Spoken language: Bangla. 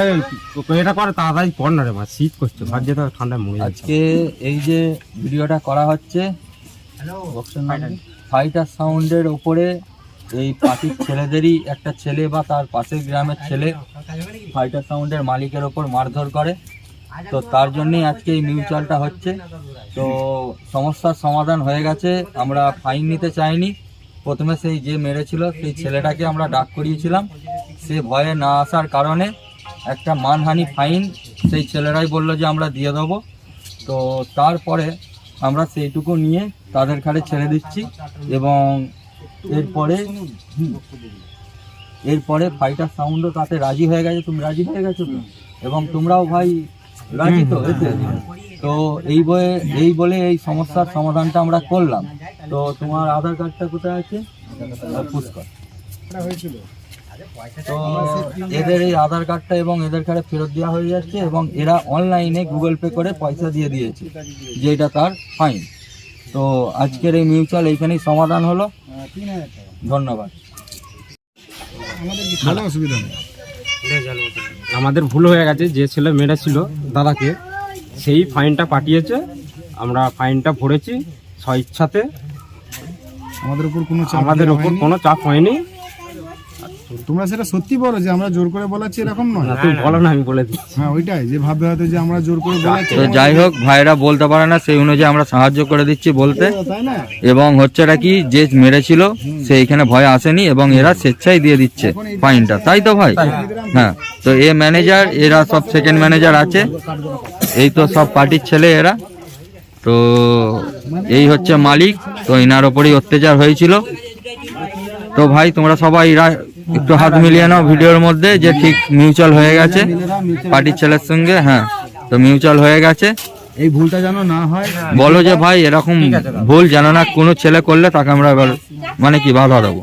এই, এটা করে তাড়াতাড়ি কর না রে মা শীত করছে মরে আজকে এই যে ভিডিওটা করা হচ্ছে ফাইটার সাউন্ডের ওপরে এই পার্টির ছেলেদেরই একটা ছেলে বা তার পাশের গ্রামের ছেলে ফাইটার সাউন্ডের মালিকের ওপর মারধর করে। তো তার জন্যই আজকে এই মিউচুয়ালটা হচ্ছে। তো সমস্যার সমাধান হয়ে গেছে আমরা ফাইন নিতে চাইনি। প্রথমে সেই যে মেরেছিল সেই ছেলেটাকে আমরা ডাক করিয়েছিলাম। সে ভয়ে না আসার কারণে একটা মানহানি ফাইন সেই ছেলেরাই বলল যে আমরা দিয়ে দেবো। তো তারপরে আমরা সেইটুকু নিয়ে তাদের ঘাড়ে ছেড়ে দিচ্ছি এবং এরপরে এরপরে ফাইটার সাউন্ডও তাতে রাজি হয়ে গেছে। তুমি রাজি হয়ে গেছো তো? এবং তোমরাও ভাই রাজি তো? এতে তো এই বয়ে এই বলে এই সমস্যার সমাধানটা আমরা করলাম। তো তোমার আধার কার্ডটা কোথায় আছে? পুষ্কর তো এদের এই আধার কার্ডটা এবং এদের কার্ডে ফেরত দেওয়া হয়ে যাচ্ছে এবং এরা অনলাইনে গুগল পে করে পয়সা দিয়ে দিয়েছে যেটা তার ফাইন। তো আজকের এই মিউচুয়াল এইখানেই সমাধান হলো। ধন্যবাদ। অসুবিধা নেই। আমাদের ভুল হয়ে গেছে যে ছেলে মেরেছিল দাদাকে সেই ফাইনটা পাঠিয়েছে। আমরা ফাইনটা ভরেছি স্বইচ্ছাতে। আমাদের উপর কোনো আমাদের ওপর কোনো চাপ হয়নি। তোমরা সেটা সত্যি বলো যে আমরা জোর করে বলাচ্ছি এরকম নয়? না তুমি বলো না আমি বলে দিচ্ছি হ্যাঁ ওইটাই যে ভাববে হয়তো যে আমরা জোর করে বলাচ্ছি তো যাই হোক ভাইরা বলতে পারে না সেই অনুযায়ী আমরা সাহায্য করে দিচ্ছি বলতে। তাই না? এবং হচ্ছেটা কি যে মেরেছিল সে এখানে ভয় আসেনি এবং এরা স্বেচ্ছায় দিয়ে দিচ্ছে ফাইনটা। তাই তো ভাই? হ্যাঁ তো এ ম্যানেজার এরা সব সেকেন্ড ম্যানেজার আছে। এই তো সব পার্টির ছেলে এরা। তো এই হচ্ছে মালিক তো এনার ওপরেই অত্যাচার হয়েছিল। তো ভাই তোমরা সবাই একটু হাত মিলিয়ে নাও ভিডিওর মধ্যে যে ঠিক মিউচুয়াল হয়ে গেছে। পার্টির ছেলের সঙ্গে হ্যাঁ তো মিউচুয়াল হয়ে গেছে। এই ভুলটা যেন না হয়। বলো যে ভাই এরকম ভুল যেন না কোনো ছেলে করলে তাকে আমরা এবার মানে কি বাধা দেবো।